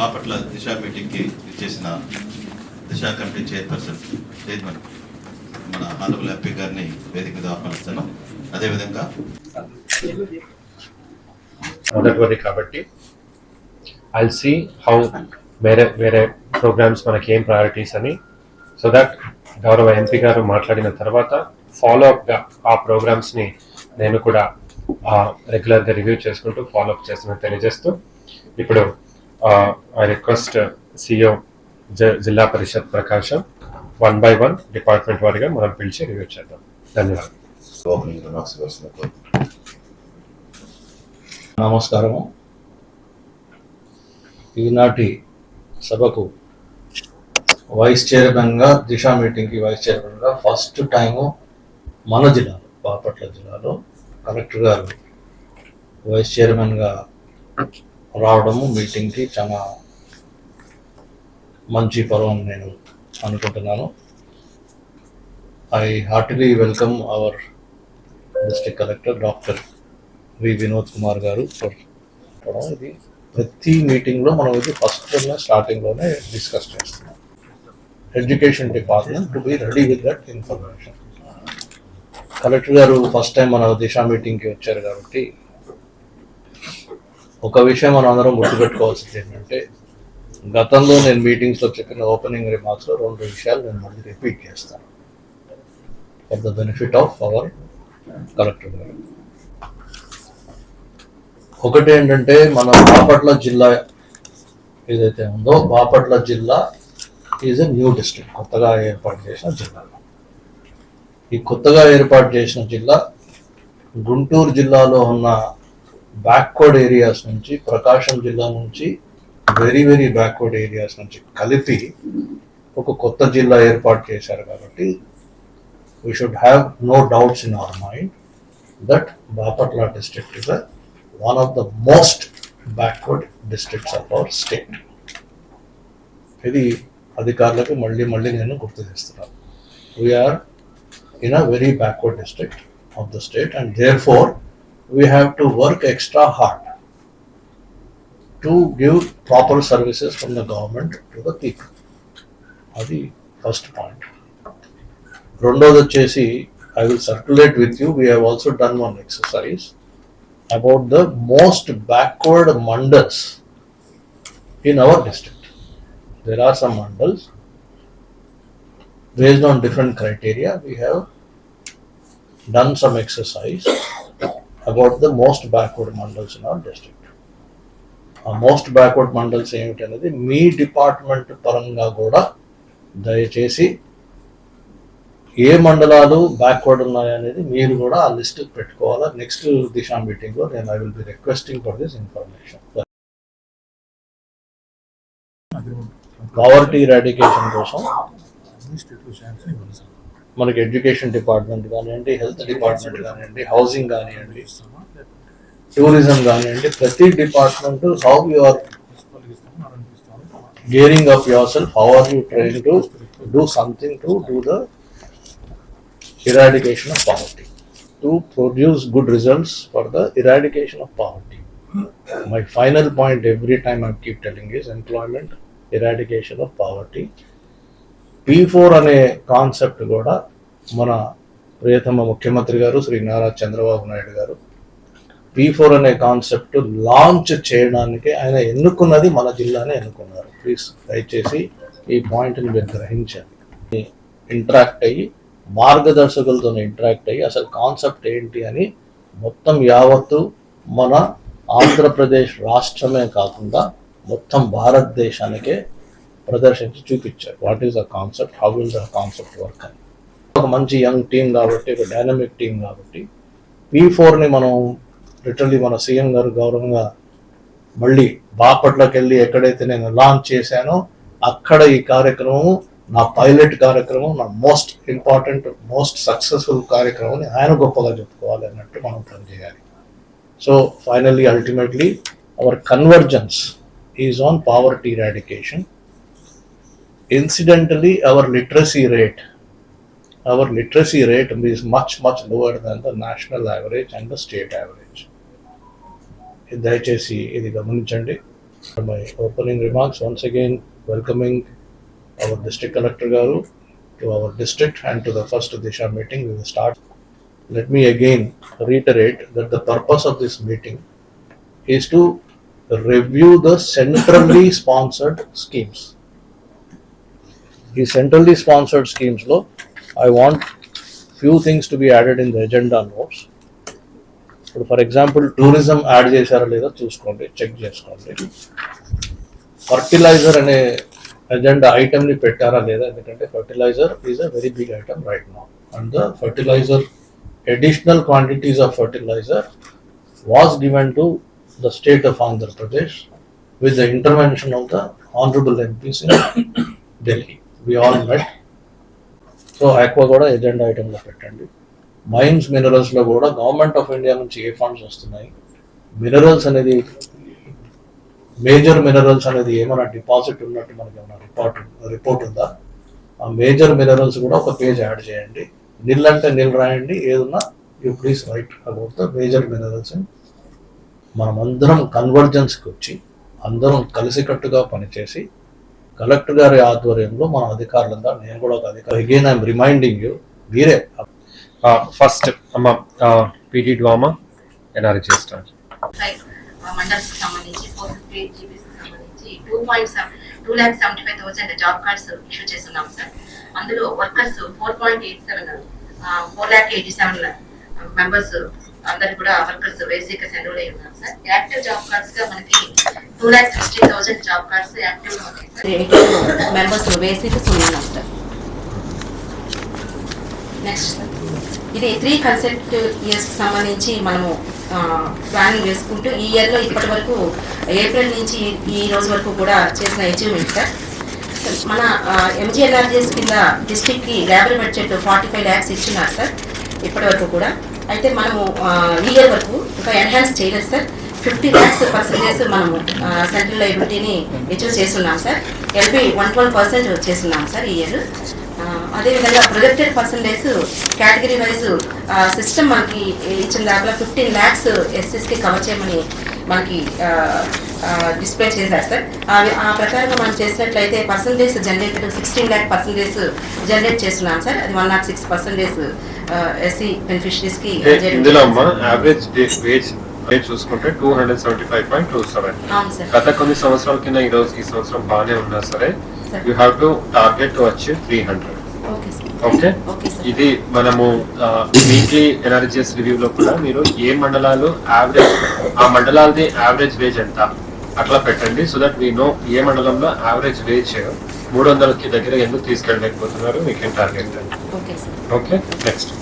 బాపట్ల దిశ మీటింగ్కి ఇచ్చేసిన Disha committee chairperson chairman మన హానబుల్ ఎంపీ గారిని వేదిక మీద ఆహ్వానిస్తాను అదేవిధంగా మొదటివది కాబట్టి ఐ సీ హౌ వేరే వేరే ప్రోగ్రామ్స్ మనకి ఏం ప్రయారిటీస్ అని. సో దట్ గౌరవ ఎంపీ గారు మాట్లాడిన తర్వాత ఫాలో అప్గా ఆ ప్రోగ్రామ్స్ని నేను కూడా రెగ్యులర్గా రివ్యూ చేసుకుంటూ ఫాలో అప్ చేస్తున్నట్టు తెలియజేస్తూ ఇప్పుడు ఐ రిక్వెస్ట్ సిఇఓ జిల్లా Parishad Prakasam one by one department వారిగా మనం పిలిచి రివ్యూ చేద్దాం. ధన్యవాదాలు. నమస్కారము. ఈనాటి సభకు వైస్ చైర్మన్గా దిశ మీటింగ్కి వైస్ చైర్మన్గా ఫస్ట్ టైము మన జిల్లాలో బాపట్ల జిల్లాలో కలెక్టర్ గారు వైస్ చైర్మన్గా రావడము మీటింగ్కి చాలా మంచి పర్వం నేను అనుకుంటున్నాను. I heartly welcome our district collector doctor V Vinod Kumar గారు ఫర్ ఇది ప్రతి మీటింగ్లో మనం ఇది ఫస్ట్ స్టార్టింగ్లోనే డిస్కస్ చేస్తున్నాం. Education department to be ready with that information collector గారు ఫస్ట్ టైం మన దిశా మీటింగ్కి వచ్చారు కాబట్టి ఒక విషయం మనం అందరం గుర్తుపెట్టుకోవాల్సింది ఏంటంటే గతంలో నేను మీటింగ్స్లో చెప్పిన ఓపెనింగ్ రిమార్క్స్లో రెండు విషయాలు నేను మళ్ళీ రిపీట్ చేస్తాను. For the benefit of our collector గారు. ఒకటి ఏంటంటే మన బాపట్ల జిల్లా ఏదైతే ఉందో బాపట్ల జిల్లా ఈజ్ ఎ న్యూ డిస్ట్రిక్ట్ కొత్తగా ఏర్పాటు చేసిన జిల్లా. ఈ కొత్తగా ఏర్పాటు చేసిన జిల్లా గుంటూరు జిల్లాలో ఉన్న బ్యాక్వర్డ్ ఏరియాస్ నుంచి ప్రకాశం జిల్లా నుంచి వెరీ వెరీ బ్యాక్వర్డ్ ఏరియాస్ నుంచి కలిపి ఒక కొత్త జిల్లా ఏర్పాటు చేశారు కాబట్టి we should have no doubts in our mind that Bapatla district is one of the most backward districts of our state ఇది అధికారులకు మళ్ళీ మళ్ళీ నేను గుర్తు చేస్తున్నాను we are in a very backward district of the state and there four We have to work extra hard to give proper services from the government to the people అది first point రెండోది వచ్చేసి I will circulate with you we have also done one exercise about the most backward mandals in our district. There are some mandals. Based on different criteria, we have done some exercise about the most backward mandals in our district. ఆ most backward mandals ఏమిటి అనేది మీ department పరంగా కూడా దయచేసి ఏ మండలాలు backward ఉన్నాయనేది మీరు కూడా ఆ లిస్ట్ పెట్టుకోవాలా. నెక్స్ట్ దిశా మీటింగ్లో నేను I will be requesting for this information poverty eradication కోసం మనకి ఎడ్యుకేషన్ డిపార్ట్మెంట్ కానివ్వండి హెల్త్ డిపార్ట్మెంట్ కానివ్వండి హౌసింగ్ కానివ్వండి టూరిజం కానివ్వండి ప్రతి department how you are gearing up yourself how are you train to do something to do the eradication of poverty to produce good results for the eradication of poverty my final point every time i keep telling is employment eradication of poverty P four అనే concept కూడా మన ప్రియతమ ముఖ్యమంత్రి గారు శ్రీ నారా చంద్రబాబు నాయుడు గారు P four అనే concept launch చేయడానికి ఆయన ఎన్నుకున్నది మన జిల్లానే ఎన్నుకున్నారు. ప్లీజ్ దయచేసి ఈ పాయింట్ని మీరు గ్రహించండి. ఇంటరాక్ట్ అయ్యి మార్గదర్శకులతో ఇంటరాక్ట్ అయ్యి అసలు కాన్సెప్ట్ ఏంటి అని మొత్తం యావత్తు మన ఆంధ్రప్రదేశ్ రాష్ట్రమే కాకుండా మొత్తం భారతదేశానికే ప్రదర్శించి చూపించారు. What is the concept how will the concept work అని. ఒక మంచి యంగ్ టీం కాబట్టి ఒక డైనమిక్ టీం కాబట్టి పీ ఫోర్ని మనం లిటరలీ మన సీఎం గారు గౌరవంగా మళ్ళీ బాపట్లకి వెళ్ళి ఎక్కడైతే నేను లాంచ్ చేశానో అక్కడ ఈ కార్యక్రమం నా పైలట్ కార్యక్రమం నా మోస్ట్ ఇంపార్టెంట్ మోస్ట్ సక్సెస్ఫుల్ కార్యక్రమం ఆయన గొప్పగా చెప్పుకోవాలి అన్నట్టు మనం పనిచేయాలి so finally ultimately our convergence is on poverty eradication incidentally our literacy rate our literacy rate is much much lower than the national average and the state average ఇది దయచేసి ఇది గమనించండి My opening remarks once again welcoming our district collector Garu to our district and to the first Disha meeting. We will start. Let me again reiterate that the purpose of this meeting is to review the centrally sponsored schemes. ఈ centrally sponsored స్కీమ్స్లో I want few things to be added in the agenda notes ఇప్పుడు for example tourism add చేశారా లేదా చూసుకోండి check చేసుకోండి. Fertiliser అనే agenda ఐటెంని పెట్టారా లేదా? ఎందుకంటే fertilizer is a very big item right నా and the fertilizer additional quantities of fertilizer was given to the state of Andhra Pradesh with the intervention of the honourable MPs in Delhi we all met so aqua కూడా agenda ఐటెంలో పెట్టండి. Mines మినరల్స్లో కూడా government of India నుంచి ఏ funds వస్తున్నాయి? Minerals అనేది major minerals అనేది ఏమైనా డిపాజిట్ ఉన్నట్టు మనకి ఏమైనా రిపోర్ట్ రిపోర్ట్ ఉందా? ఆ మేజర్ మినరల్స్ కూడా ఒక పేజ్ యాడ్ చేయండి. నిల్ అంటే నిల్ రాయండి. ఏదన్నా you please write about the major minerals మనం అందరం కన్వర్జెన్స్కి వచ్చి అందరం కలిసికట్టుగా పనిచేసి కలెక్టర్ గారి ఆధ్వర్యంలో మన అధికారులంతా నేను కూడా ఒక అధికారి. అగైన్ ఐఎమ్ రిమైండింగ్ యూ మీరే. ఫస్ట్ అమ్మ పీటీ డ్వామా ఎన్ఆర్జీ స్టార్ రైట్ మండల్స్ సంబంధించి ఫోర్ ఫిఫ్టీ జీబీస్ సంబంధించి two point two lakh seventy five thousand job cards issue చేస్తున్నాం సార్ అందులో workers four point eight seven four lakh eighty seven members అందరు కూడా వర్కర్స్ బేసిక్ సెలవులు అయి ఉన్నారు సార్. యాక్టివ్ జాబ్ కార్డ్స్గా మనకి two lakh sixty thousand job cards active members basics ఉన్నాం సార్ నెక్స్ట్ సార్ ఇది త్రీ కన్సెప్ట్ ఇయర్స్ సంబంధించి మనము ప్లానింగ్ చేసుకుంటూ ఈ ఇయర్లో ఇప్పటి వరకు ఏప్రిల్ నుంచి ఈ రోజు వరకు కూడా చేసిన అచీవ్మెంట్ సార్ సార్, మన ఎంజీఎన్ఆర్జీఎస్ కింద డిస్టిక్కి labour budget forty five lakhs ఇచ్చినారు సార్ ఇప్పటి వరకు కూడా. అయితే మనము ఈ ఇయర్ వరకు ఇంకా ఎన్హాన్స్ చేయలేదు సార్ ఫిఫ్టీ ల్యాక్స్ పర్సెంటేజ్ మనము సెంట్రల్ లైబిలిటీని అచీవ్ చేస్తున్నాం sir LB one twelve percent చేస్తున్నాం సార్ ఈ ఇయర్ అదేవిధంగా projected percentage category wise system మనకి ఇచ్చిన దాంట్లో ఫిఫ్టీన్ ల్యాక్స్ ఎస్ఎస్కి కవర్ చేయమని మనకి డిస్ప్లే చేశారు సార్. అవి ఆ ప్రకారంగా మనం చేసినట్లయితే percentage generated sixteen lakh percentage generate చేస్తున్నాం సార్. అది one not six percentage SC బెనిఫిషరీస్కి ఇందులో అమ్మ యావరేజ్ వేజ్ చూసుకుంటే two hundred seventy five point two seven గత కొన్ని సంవత్సరాల కింద ఈ రోజు ఈ సంవత్సరం బాగానే ఉన్నా సరే. You have to target to achieve three hundred okay ఇది మనము వీక్లీ ఎనర్జీస్ రివ్యూ లో కూడా మీరు ఏ మండలాలు యావరేజ్ ఆ మండలాలది యావరేజ్ వేజ్ ఎంత? అట్లా పెట్టండి. సో దట్ వీ నో ఏ మండలంలో యావరేజ్ వేజ్ మూడు వందలకి దగ్గర ఎందుకు తీసుకెళ్ళలేకపోతున్నారు? మీకేం టార్గెట్ ఓకే నెక్స్ట్